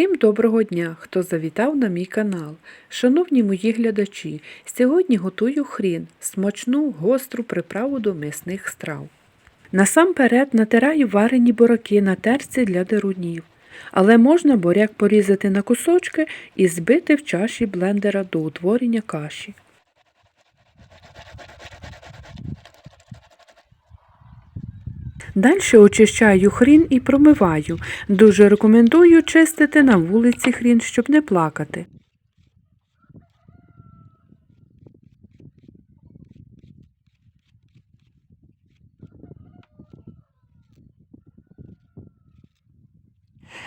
Всім доброго дня, хто завітав на мій канал. Шановні мої глядачі, сьогодні готую хрін, смачну гостру приправу до м'ясних страв. Насамперед натираю варені бураки на терці для дерунів, але можна буряк порізати на кусочки і збити в чаші блендера до утворення каші. Далі очищаю хрін і промиваю. Дуже рекомендую чистити на вулиці хрін, щоб не плакати.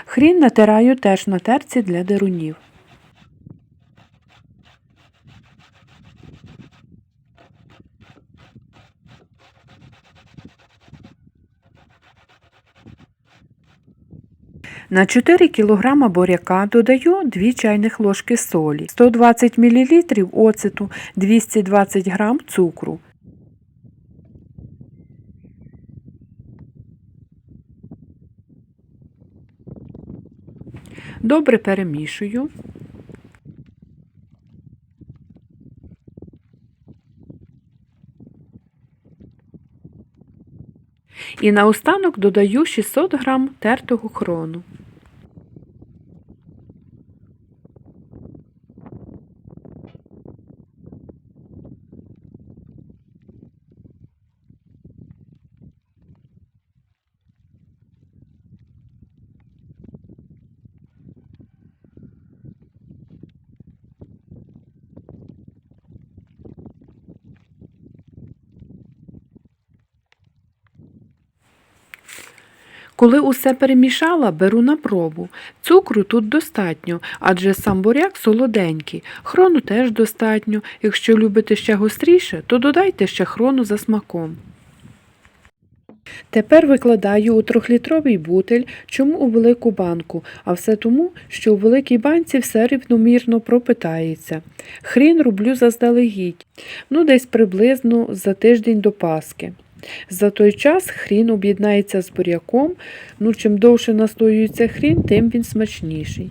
Хрін натираю теж на терці для дерунів. На 4 кг буряка додаю 2 чайних ложки солі, 120 мл оцету, 220 г цукру. Добре перемішую. І наостанок додаю 600 г тертого хрону. Коли усе перемішала, беру на пробу. Цукру тут достатньо, адже сам буряк солоденький. Хрону теж достатньо. Якщо любите ще гостріше, то додайте ще хрону за смаком. Тепер викладаю у трьохлітровий бутель, чому у велику банку, а все тому, що у великій банці все рівномірно пропитається. Хрін роблю заздалегідь, ну десь приблизно за тиждень до Паски. За той час хрін об'єднається з буряком, ну чим довше настоюється хрін, тим він смачніший.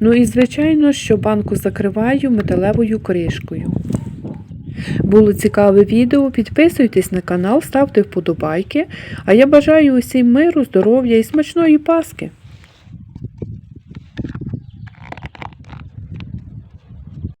Ну і звичайно, що банку закриваю металевою кришкою. Було цікаве відео, підписуйтесь на канал, ставте вподобайки, а я бажаю усім миру, здоров'я і смачної паски!